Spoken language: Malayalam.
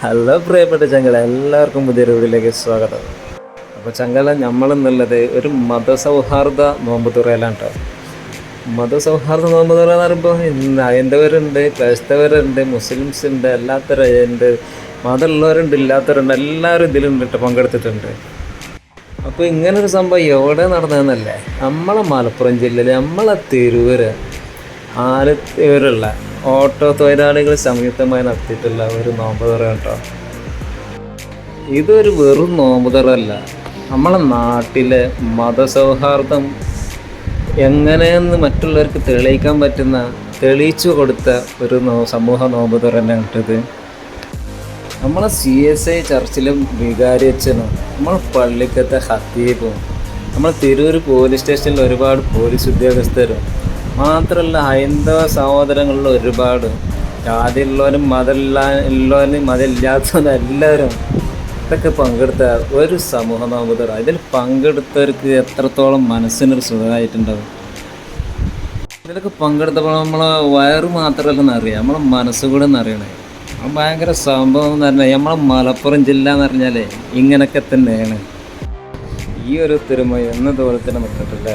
ഹലോ പ്രിയപ്പെട്ട ചങ്ങല എല്ലാവർക്കും പുതിയൊരു വീഡിയോയിലേക്ക് സ്വാഗതം. അപ്പോൾ ചങ്ങല നമ്മളെന്നുള്ളത് ഒരു മതസൗഹാർദ്ദ നോമ്പ് തുറയിലാണ് കേട്ടോ മതസൗഹാർദ്ദ നോമ്പ് തുറ എന്ന് പറയുമ്പോൾ ഇന്ന് ഹൈന്ദവരുണ്ട് ക്രൈസ്തവരുണ്ട് മുസ്ലിംസ് ഉണ്ട് എല്ലാത്തരുണ്ട് മതമുള്ളവരുണ്ട് ഇല്ലാത്തവരുണ്ട് എല്ലാവരും ഇതിലുണ്ട് കേട്ടോ പങ്കെടുത്തിട്ടുണ്ട്. അപ്പോൾ ഇങ്ങനൊരു സംഭവം എവിടെ നടന്നതെന്നല്ലേ നമ്മളെ മലപ്പുറം ജില്ലയിൽ നമ്മളെ തിരൂര് ആലത്തൂരുള്ള ഓട്ടോ തൊഴിലാളികൾ സംയുക്തമായി നടത്തിയിട്ടുള്ള ഒരു നോമ്പ് തുറ കേട്ടോ. ഇതൊരു വെറും നോമ്പ് തുറയല്ല. നമ്മളെ നാട്ടിലെ മതസൗഹാർദ്ദം എങ്ങനെയെന്ന് മറ്റുള്ളവർക്ക് തെളിയിക്കാൻ പറ്റുന്ന തെളിയിച്ചു കൊടുത്ത ഒരു നോ സമൂഹ നോമ്പ് തുറ തന്നെയാണ് കിട്ടത്. നമ്മളെ സി എസ് ഐ ചർച്ചിലും വികാരി അച്ഛനും നമ്മളെ പള്ളിക്കത്തെ ഹത്തീബും നമ്മളെ തിരൂർ പോലീസ് സ്റ്റേഷനിൽ ഒരുപാട് പോലീസ് ഉദ്യോഗസ്ഥരും മാത്രമല്ല ഹൈന്ദവ സഹോദരങ്ങളിൽ ഒരുപാട്. ജാതിയുള്ളവരും മതമില്ല ഉള്ളവരും മതമില്ലാത്തവരും എല്ലാവരും ഇതൊക്കെ പങ്കെടുത്ത ഒരു സമൂഹ നോമ്പുതറ ഇതിൽ പങ്കെടുത്തവർക്ക് എത്രത്തോളം മനസ്സിനൊരു സുഖമായിട്ടുണ്ടാവും? ഇതിലൊക്കെ പങ്കെടുത്തപ്പോൾ നമ്മളെ വയറ് മാത്രമല്ലെന്ന് അറിയാം. നമ്മളെ മനസ്സുകൂടെ എന്നറിയണേ ഭയങ്കര സംഭവം എന്ന് പറഞ്ഞാൽ നമ്മളെ മലപ്പുറം ജില്ല എന്ന് പറഞ്ഞാലേ ഇങ്ങനെയൊക്കെ തന്നെയാണ്. ഈ ഒരു തിരുമ എന്നതുപോലെ തന്നെ നിൽക്കട്ടില്ല